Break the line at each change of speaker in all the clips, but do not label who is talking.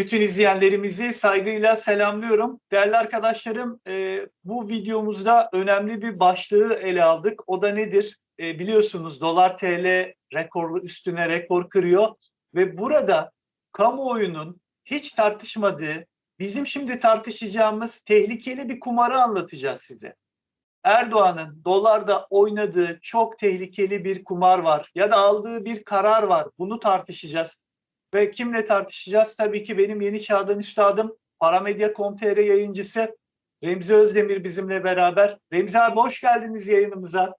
Bütün izleyenlerimizi saygıyla selamlıyorum. Değerli arkadaşlarım, e, bu videomuzda önemli bir başlığı ele aldık. O da nedir? E, biliyorsunuz dolar TL rekor üstüne rekor kırıyor ve burada kamuoyunun hiç tartışmadığı, bizim şimdi tartışacağımız tehlikeli bir kumarı anlatacağız size. Erdoğan'ın dolarda oynadığı çok tehlikeli bir kumar var ya da aldığı bir karar var. Bunu tartışacağız. Ve kimle tartışacağız? Tabii ki benim yeni çağdan üstadım, Paramedya.com.tr yayıncısı Remzi Özdemir bizimle beraber. Remzi abi hoş geldiniz yayınımıza.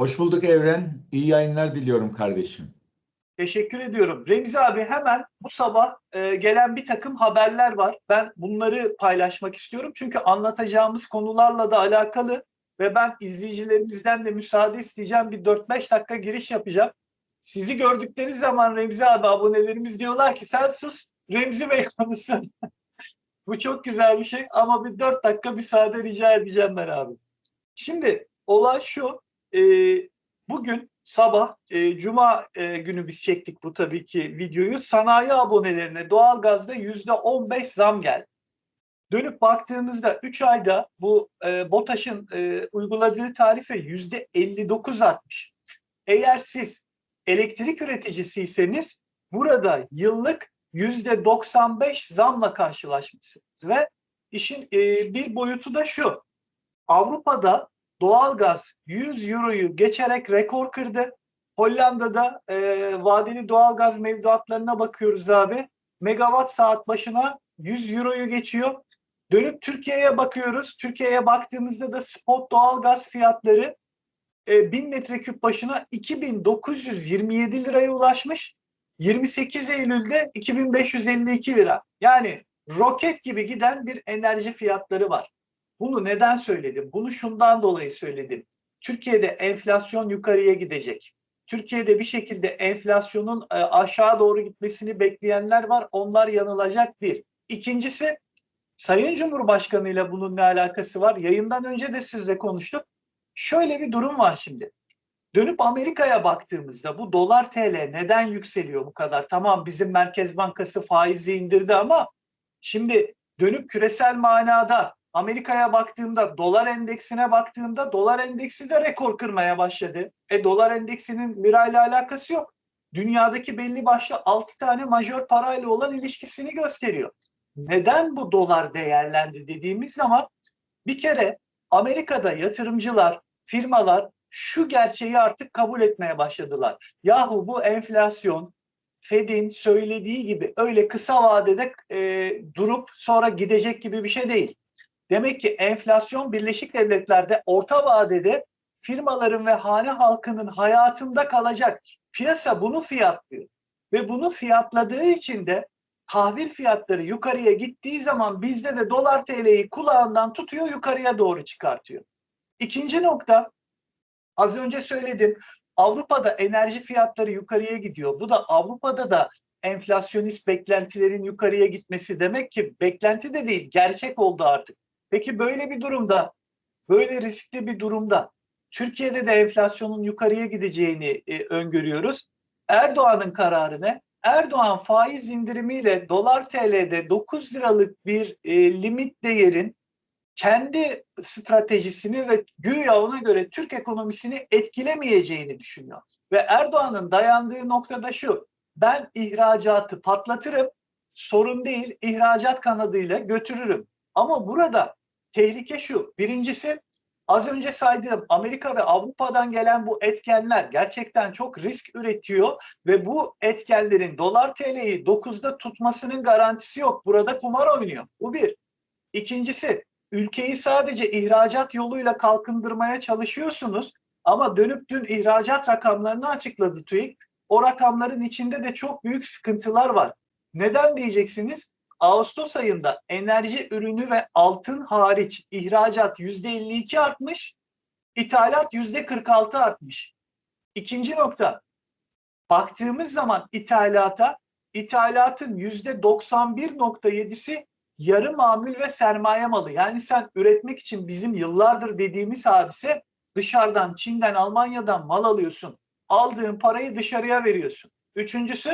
Hoş bulduk Evren. İyi yayınlar diliyorum kardeşim.
Teşekkür ediyorum. Remzi abi hemen bu sabah e, gelen bir takım haberler var. Ben bunları paylaşmak istiyorum. Çünkü anlatacağımız konularla da alakalı ve ben izleyicilerimizden de müsaade isteyeceğim. Bir 4-5 dakika giriş yapacağım. Sizi gördükleri zaman Remzi abi abonelerimiz diyorlar ki sen sus Remzi Bey konuşsun. Bu çok güzel bir şey ama bir 4 dakika müsaade rica edeceğim ben abi. Şimdi olay şu. E, bugün sabah e, Cuma e, günü biz çektik bu tabii ki videoyu. Sanayi abonelerine doğalgazda yüzde 15 zam geldi. Dönüp baktığımızda 3 ayda bu e, BOTAŞ'ın e, uyguladığı tarife yüzde 59 artmış. Eğer siz elektrik üreticisiyseniz burada yıllık yüzde 95 zamla karşılaşmışsınız ve işin e, bir boyutu da şu. Avrupa'da doğalgaz 100 euroyu geçerek rekor kırdı. Hollanda'da e, vadeli doğalgaz mevduatlarına bakıyoruz abi. Megawatt saat başına 100 euroyu geçiyor. Dönüp Türkiye'ye bakıyoruz. Türkiye'ye baktığımızda da spot doğalgaz fiyatları e, 1000 metreküp başına 2927 liraya ulaşmış. 28 Eylül'de 2552 lira. Yani roket gibi giden bir enerji fiyatları var. Bunu neden söyledim? Bunu şundan dolayı söyledim. Türkiye'de enflasyon yukarıya gidecek. Türkiye'de bir şekilde enflasyonun e, aşağı doğru gitmesini bekleyenler var. Onlar yanılacak bir. İkincisi Sayın Cumhurbaşkanı ile bunun ne alakası var? Yayından önce de sizle konuştuk. Şöyle bir durum var şimdi. Dönüp Amerika'ya baktığımızda bu dolar TL neden yükseliyor bu kadar? Tamam bizim Merkez Bankası faizi indirdi ama şimdi dönüp küresel manada Amerika'ya baktığımda, dolar endeksine baktığımda dolar endeksi de rekor kırmaya başladı. E dolar endeksinin lirayla alakası yok. Dünyadaki belli başlı 6 tane majör parayla olan ilişkisini gösteriyor. Neden bu dolar değerlendi dediğimiz zaman bir kere Amerika'da yatırımcılar, firmalar şu gerçeği artık kabul etmeye başladılar. Yahu bu enflasyon Fed'in söylediği gibi öyle kısa vadede e, durup sonra gidecek gibi bir şey değil. Demek ki enflasyon Birleşik Devletler'de orta vadede firmaların ve hane halkının hayatında kalacak. Piyasa bunu fiyatlıyor. Ve bunu fiyatladığı için de tahvil fiyatları yukarıya gittiği zaman bizde de dolar TL'yi kulağından tutuyor yukarıya doğru çıkartıyor. İkinci nokta az önce söyledim Avrupa'da enerji fiyatları yukarıya gidiyor. Bu da Avrupa'da da enflasyonist beklentilerin yukarıya gitmesi demek ki beklenti de değil gerçek oldu artık. Peki böyle bir durumda, böyle riskli bir durumda Türkiye'de de enflasyonun yukarıya gideceğini e, öngörüyoruz. Erdoğan'ın kararı ne? Erdoğan faiz indirimiyle dolar TL'de 9 liralık bir e, limit değerin kendi stratejisini ve güya ona göre Türk ekonomisini etkilemeyeceğini düşünüyor. Ve Erdoğan'ın dayandığı noktada şu. Ben ihracatı patlatırım. Sorun değil. ihracat kanadıyla götürürüm. Ama burada tehlike şu. Birincisi az önce saydığım Amerika ve Avrupa'dan gelen bu etkenler gerçekten çok risk üretiyor ve bu etkenlerin dolar TL'yi 9'da tutmasının garantisi yok. Burada kumar oynuyor. Bu bir. İkincisi ülkeyi sadece ihracat yoluyla kalkındırmaya çalışıyorsunuz ama dönüp dün ihracat rakamlarını açıkladı TÜİK. O rakamların içinde de çok büyük sıkıntılar var. Neden diyeceksiniz? Ağustos ayında enerji ürünü ve altın hariç ihracat %52 artmış, ithalat %46 artmış. İkinci nokta, baktığımız zaman ithalata, ithalatın %91.7'si yarı mamül ve sermaye malı. Yani sen üretmek için bizim yıllardır dediğimiz hadise dışarıdan, Çin'den, Almanya'dan mal alıyorsun. Aldığın parayı dışarıya veriyorsun. Üçüncüsü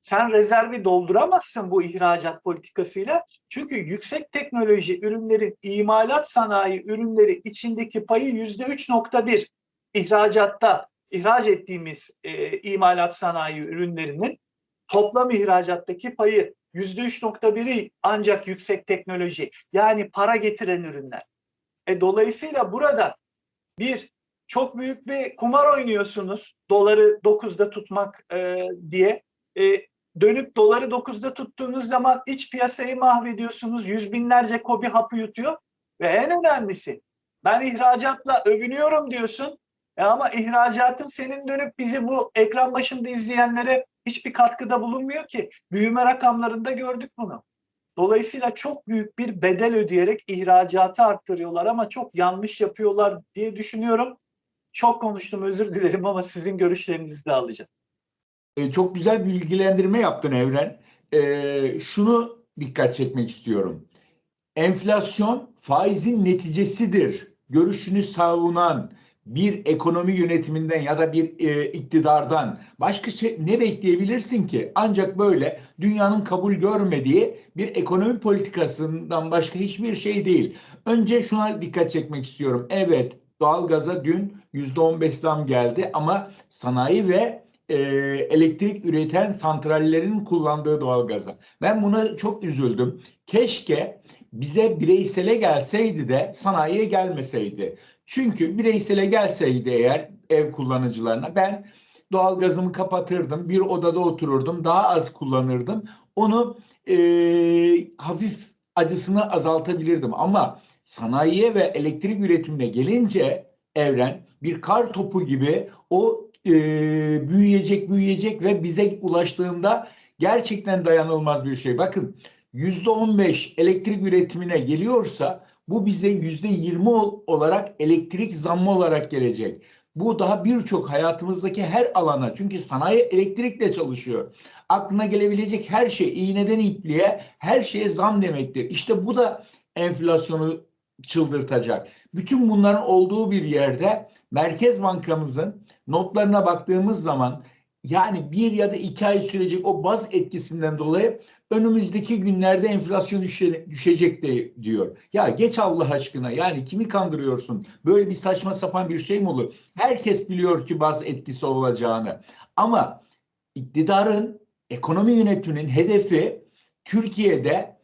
sen rezervi dolduramazsın bu ihracat politikasıyla. Çünkü yüksek teknoloji ürünlerin imalat sanayi ürünleri içindeki payı yüzde 3.1 ihracatta ihraç ettiğimiz e, imalat sanayi ürünlerinin toplam ihracattaki payı 3.1'i ancak yüksek teknoloji yani para getiren ürünler. E, dolayısıyla burada bir çok büyük bir kumar oynuyorsunuz doları 9'da tutmak e, diye. E, dönüp doları 9'da tuttuğunuz zaman iç piyasayı mahvediyorsunuz. Yüz binlerce kobi hapı yutuyor. Ve en önemlisi ben ihracatla övünüyorum diyorsun. E ama ihracatın senin dönüp bizi bu ekran başında izleyenlere hiçbir katkıda bulunmuyor ki. Büyüme rakamlarında gördük bunu. Dolayısıyla çok büyük bir bedel ödeyerek ihracatı arttırıyorlar ama çok yanlış yapıyorlar diye düşünüyorum. Çok konuştum özür dilerim ama sizin görüşlerinizi de alacağım.
E, çok güzel bir bilgilendirme yaptın Evren. E, şunu dikkat çekmek istiyorum. Enflasyon faizin neticesidir. Görüşünü savunan bir ekonomi yönetiminden ya da bir e, iktidardan başka şey ne bekleyebilirsin ki? Ancak böyle dünyanın kabul görmediği bir ekonomi politikasından başka hiçbir şey değil. Önce şuna dikkat çekmek istiyorum. Evet, doğalgaza dün %15 zam geldi ama sanayi ve e, elektrik üreten santrallerin kullandığı doğalgaza. Ben buna çok üzüldüm. Keşke bize bireysele gelseydi de sanayiye gelmeseydi. Çünkü bireysele gelseydi eğer ev kullanıcılarına ben doğalgazımı kapatırdım, bir odada otururdum, daha az kullanırdım. Onu e, hafif acısını azaltabilirdim. Ama sanayiye ve elektrik üretimine gelince evren bir kar topu gibi o e, büyüyecek büyüyecek ve bize ulaştığında gerçekten dayanılmaz bir şey. Bakın yüzde on beş elektrik üretimine geliyorsa bu bize yüzde yirmi olarak elektrik zammı olarak gelecek. Bu daha birçok hayatımızdaki her alana çünkü sanayi elektrikle çalışıyor. Aklına gelebilecek her şey iğneden ipliğe her şeye zam demektir. İşte bu da enflasyonu çıldırtacak. Bütün bunların olduğu bir yerde Merkez Bankamızın notlarına baktığımız zaman yani bir ya da iki ay sürecek o baz etkisinden dolayı önümüzdeki günlerde enflasyon düşe, düşecek de diyor. Ya geç Allah aşkına yani kimi kandırıyorsun? Böyle bir saçma sapan bir şey mi olur? Herkes biliyor ki baz etkisi olacağını. Ama iktidarın ekonomi yönetiminin hedefi Türkiye'de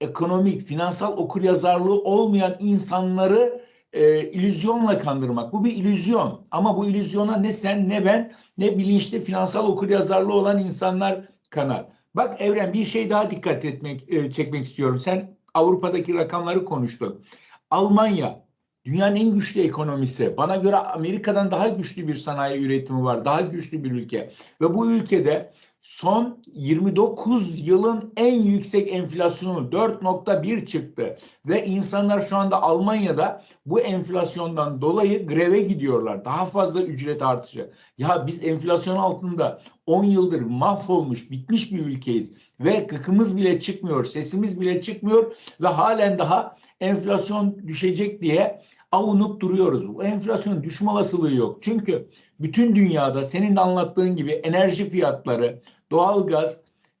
ekonomik, finansal okuryazarlığı olmayan insanları e, illüzyonla kandırmak. Bu bir illüzyon. Ama bu illüzyona ne sen ne ben ne bilinçli finansal okuryazarlığı olan insanlar kanar. Bak Evren bir şey daha dikkat etmek e, çekmek istiyorum. Sen Avrupa'daki rakamları konuştun. Almanya dünyanın en güçlü ekonomisi. Bana göre Amerika'dan daha güçlü bir sanayi üretimi var. Daha güçlü bir ülke. Ve bu ülkede son 29 yılın en yüksek enflasyonu 4.1 çıktı ve insanlar şu anda Almanya'da bu enflasyondan dolayı greve gidiyorlar. Daha fazla ücret artışı. Ya biz enflasyon altında 10 yıldır mahvolmuş, bitmiş bir ülkeyiz ve kıkımız bile çıkmıyor, sesimiz bile çıkmıyor ve halen daha enflasyon düşecek diye avunup duruyoruz. Bu enflasyon düşme olasılığı yok. Çünkü bütün dünyada senin de anlattığın gibi enerji fiyatları, doğalgaz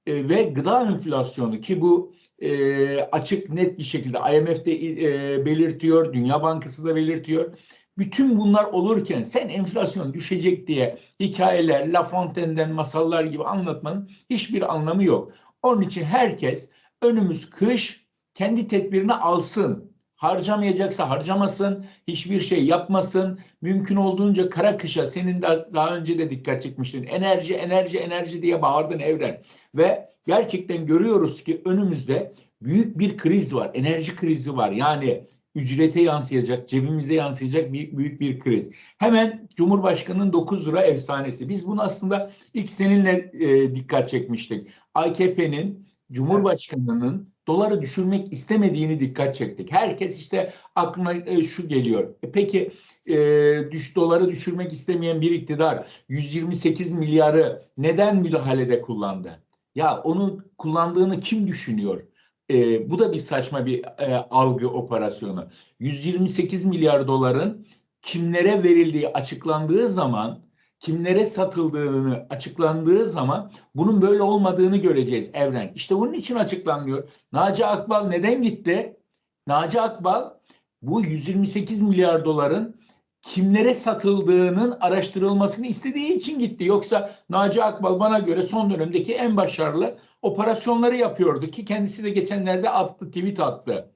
e, ve gıda enflasyonu ki bu e, açık net bir şekilde IMF de e, belirtiyor, Dünya Bankası da belirtiyor. Bütün bunlar olurken sen enflasyon düşecek diye hikayeler, La Fontaine'den masallar gibi anlatmanın hiçbir anlamı yok. Onun için herkes önümüz kış kendi tedbirini alsın harcamayacaksa harcamasın, hiçbir şey yapmasın. Mümkün olduğunca kara kışa senin de daha önce de dikkat çekmiştin. Enerji, enerji, enerji diye bağırdın evren. Ve gerçekten görüyoruz ki önümüzde büyük bir kriz var. Enerji krizi var. Yani ücrete yansıyacak, cebimize yansıyacak bir, büyük bir kriz. Hemen Cumhurbaşkanı'nın 9 lira efsanesi. Biz bunu aslında ilk seninle e, dikkat çekmiştik. AKP'nin Cumhurbaşkanı'nın doları düşürmek istemediğini dikkat çektik. Herkes işte aklına e, şu geliyor. E, peki e, düş doları düşürmek istemeyen bir iktidar 128 milyarı neden müdahalede kullandı? Ya onu kullandığını kim düşünüyor? E, bu da bir saçma bir e, algı operasyonu. 128 milyar doların kimlere verildiği açıklandığı zaman kimlere satıldığını açıklandığı zaman bunun böyle olmadığını göreceğiz Evren. İşte bunun için açıklanmıyor. Naci Akbal neden gitti? Naci Akbal bu 128 milyar doların kimlere satıldığının araştırılmasını istediği için gitti. Yoksa Naci Akbal bana göre son dönemdeki en başarılı operasyonları yapıyordu ki kendisi de geçenlerde attı, tweet attı.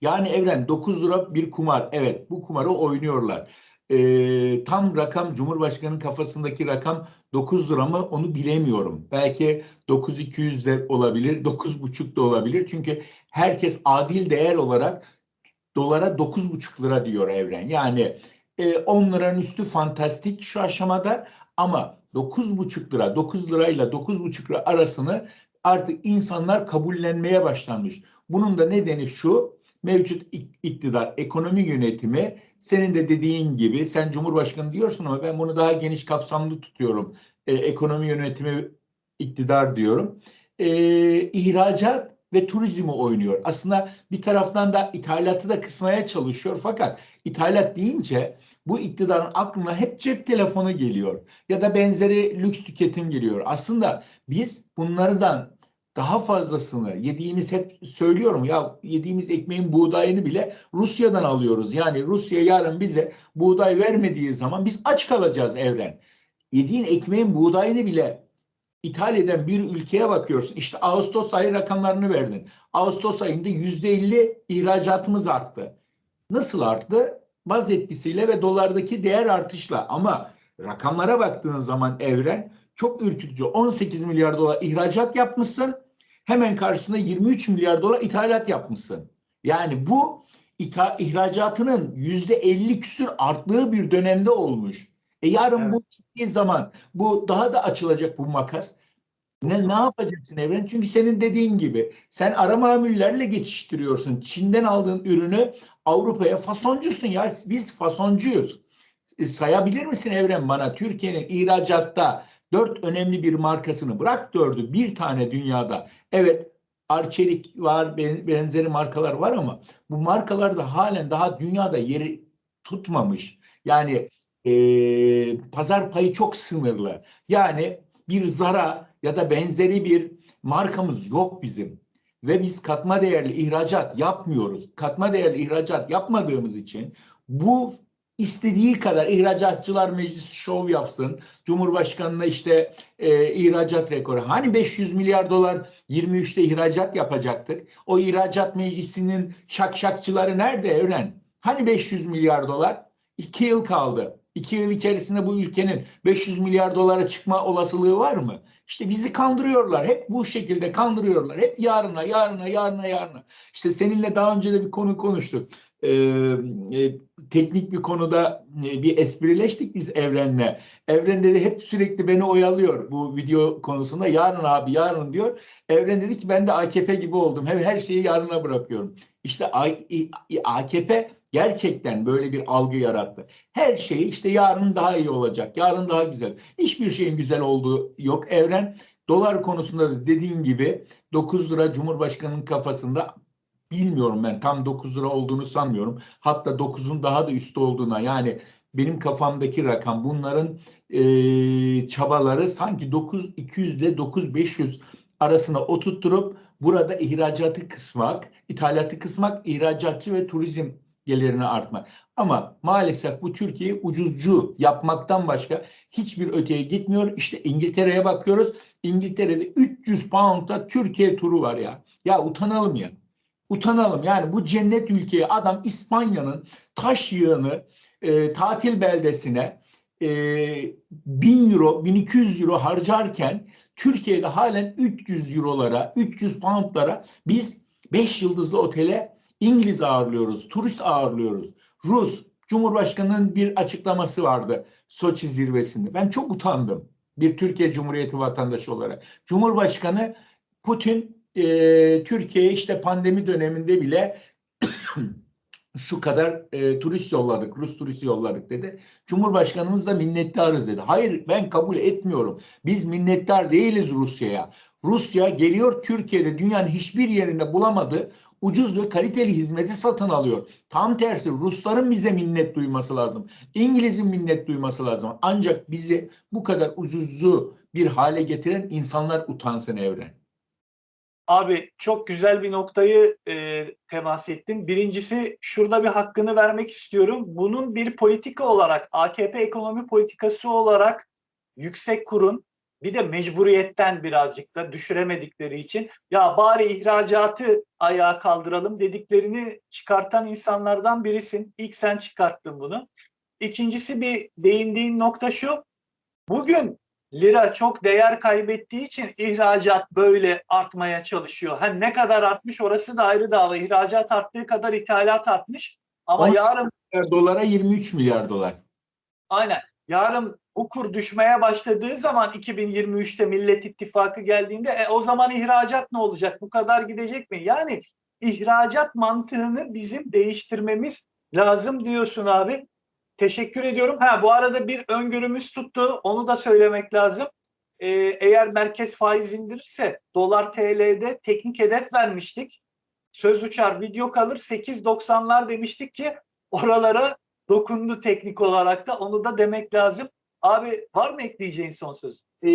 Yani Evren 9 lira bir kumar. Evet bu kumarı oynuyorlar. Ee, tam rakam Cumhurbaşkanı'nın kafasındaki rakam 9 lira mı onu bilemiyorum. Belki 9200 de olabilir, 9,5 da olabilir. Çünkü herkes adil değer olarak dolara 9,5 lira diyor Evren. Yani e, 10 liranın üstü fantastik şu aşamada ama 9,5 lira, 9 lirayla 9,5 lira arasını artık insanlar kabullenmeye başlanmış. Bunun da nedeni şu, mevcut ik- iktidar ekonomi yönetimi senin de dediğin gibi sen Cumhurbaşkanı diyorsun ama ben bunu daha geniş kapsamlı tutuyorum. E, ekonomi yönetimi iktidar diyorum. E, ihracat ve turizmi oynuyor. Aslında bir taraftan da ithalatı da kısmaya çalışıyor fakat ithalat deyince bu iktidarın aklına hep cep telefonu geliyor ya da benzeri lüks tüketim geliyor. Aslında biz bunlardan daha fazlasını yediğimiz hep söylüyorum ya yediğimiz ekmeğin buğdayını bile Rusya'dan alıyoruz. Yani Rusya yarın bize buğday vermediği zaman biz aç kalacağız evren. Yediğin ekmeğin buğdayını bile ithal eden bir ülkeye bakıyorsun. İşte Ağustos ayı rakamlarını verdin. Ağustos ayında yüzde elli ihracatımız arttı. Nasıl arttı? Baz etkisiyle ve dolardaki değer artışla. Ama rakamlara baktığın zaman evren çok ürkütücü. 18 milyar dolar ihracat yapmışsın. Hemen karşısında 23 milyar dolar ithalat yapmışsın. Yani bu itha- ihracatının yüzde 50 küsür arttığı bir dönemde olmuş. E yarın
Evet.
bu gittiği zaman bu daha da açılacak bu makas. Ne, ne yapacaksın Evren? Çünkü senin dediğin gibi sen ara mamullerle geçiştiriyorsun. Çin'den aldığın ürünü Avrupa'ya fasoncusun ya. Biz fasoncuyuz. E, sayabilir misin Evren bana Türkiye'nin ihracatta dört önemli bir markasını bırak dördü bir tane dünyada. Evet Arçelik var ben- benzeri markalar var ama bu markalar da halen daha dünyada yeri tutmamış. Yani e, pazar payı çok sınırlı. Yani bir Zara ya da benzeri bir markamız yok bizim. Ve biz katma değerli ihracat yapmıyoruz. Katma değerli ihracat yapmadığımız için bu istediği kadar ihracatçılar meclisi şov yapsın. Cumhurbaşkanına işte e, ihracat rekoru. Hani 500 milyar dolar 23'te ihracat yapacaktık. O ihracat meclisinin şakşakçıları nerede Evren? Hani 500 milyar dolar? 2 yıl kaldı. 2 yıl içerisinde bu ülkenin 500 milyar dolara çıkma olasılığı var mı? İşte bizi kandırıyorlar. Hep bu şekilde kandırıyorlar. Hep yarına, yarına, yarına, yarına. İşte seninle daha önce de bir konu konuştuk. E, teknik bir konuda e, bir esprileştik biz Evren'le. Evren dedi hep sürekli beni oyalıyor bu video konusunda. Yarın abi yarın diyor. Evren dedi ki ben de AKP gibi oldum. Hep her şeyi yarına bırakıyorum. İşte AKP gerçekten böyle bir algı yarattı. Her şey işte yarın daha iyi olacak. Yarın daha güzel. Hiçbir şeyin güzel olduğu yok Evren. Dolar konusunda da dediğin gibi 9 lira Cumhurbaşkanı'nın kafasında bilmiyorum ben tam 9 lira olduğunu sanmıyorum. Hatta 9'un daha da üstü olduğuna yani benim kafamdaki rakam bunların eee, çabaları sanki 9 200 ile 9 500 arasına oturtturup burada ihracatı kısmak, ithalatı kısmak, ihracatçı ve turizm gelirini artmak. Ama maalesef bu Türkiye'yi ucuzcu yapmaktan başka hiçbir öteye gitmiyor. İşte İngiltere'ye bakıyoruz. İngiltere'de 300 pound'da Türkiye turu var ya. Ya utanalım ya. Utanalım. Yani bu cennet ülkeye adam İspanya'nın taş yığını e, tatil beldesine e, 1000 euro, 1200 euro harcarken Türkiye'de halen 300 eurolara, 300 poundlara biz 5 yıldızlı otele İngiliz ağırlıyoruz, turist ağırlıyoruz. Rus, Cumhurbaşkanı'nın bir açıklaması vardı Soçi zirvesinde. Ben çok utandım bir Türkiye Cumhuriyeti vatandaşı olarak. Cumhurbaşkanı Putin e, Türkiye'ye işte pandemi döneminde bile şu kadar e, turist yolladık, Rus turisti yolladık dedi. Cumhurbaşkanımız da minnettarız dedi. Hayır ben kabul etmiyorum. Biz minnettar değiliz Rusya'ya. Rusya geliyor Türkiye'de dünyanın hiçbir yerinde bulamadığı ucuz ve kaliteli hizmeti satın alıyor. Tam tersi Rusların bize minnet duyması lazım. İngiliz'in minnet duyması lazım. Ancak bizi bu kadar ucuzu bir hale getiren insanlar utansın evren.
Abi çok güzel bir noktayı e, temas ettin. Birincisi şurada bir hakkını vermek istiyorum. Bunun bir politika olarak AKP ekonomi politikası olarak yüksek kurun bir de mecburiyetten birazcık da düşüremedikleri için ya bari ihracatı ayağa kaldıralım dediklerini çıkartan insanlardan birisin. İlk sen çıkarttın bunu. İkincisi bir değindiğin nokta şu. Bugün lira çok değer kaybettiği için ihracat böyle artmaya çalışıyor. Ha ne kadar artmış orası da ayrı dava. İhracat arttığı kadar ithalat artmış. Ama
18
yarın
milyar dolara 23 milyar dolar.
aynen yarın bu kur düşmeye başladığı zaman 2023'te Millet İttifakı geldiğinde e, o zaman ihracat ne olacak? Bu kadar gidecek mi? Yani ihracat mantığını bizim değiştirmemiz lazım diyorsun abi. Teşekkür ediyorum. Ha bu arada bir öngörümüz tuttu. Onu da söylemek lazım. Ee, eğer merkez faiz indirirse dolar TL'de teknik hedef vermiştik. Söz uçar video kalır 8.90'lar demiştik ki oralara dokundu teknik olarak da onu da demek lazım. Abi var mı ekleyeceğin son söz?
E,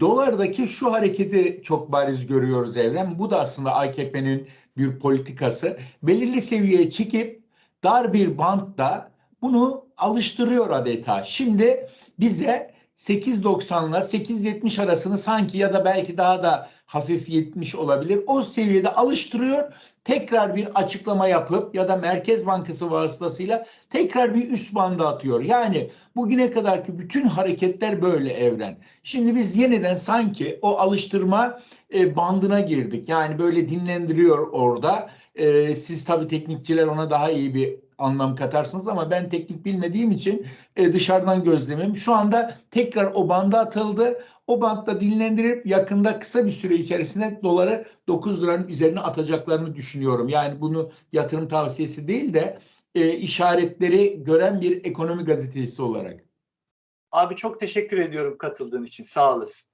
dolardaki şu hareketi çok bariz görüyoruz Evren. Bu da aslında AKP'nin bir politikası. Belirli seviyeye çekip dar bir bantta bunu alıştırıyor adeta. Şimdi bize 8.90'la 8.70 arasını sanki ya da belki daha da hafif 70 olabilir. O seviyede alıştırıyor. Tekrar bir açıklama yapıp ya da Merkez Bankası vasıtasıyla tekrar bir üst banda atıyor. Yani bugüne kadarki bütün hareketler böyle evren. Şimdi biz yeniden sanki o alıştırma e, bandına girdik. Yani böyle dinlendiriyor orada. E, siz tabii teknikçiler ona daha iyi bir anlam katarsınız ama ben teknik bilmediğim için e, dışarıdan gözlemim. Şu anda tekrar o banda atıldı. O bantta dinlendirip yakında kısa bir süre içerisinde doları 9 liranın üzerine atacaklarını düşünüyorum. Yani bunu yatırım tavsiyesi değil de e, işaretleri gören bir ekonomi gazetecisi olarak.
Abi çok teşekkür ediyorum katıldığın için. Sağ olasın.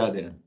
Rica ederim.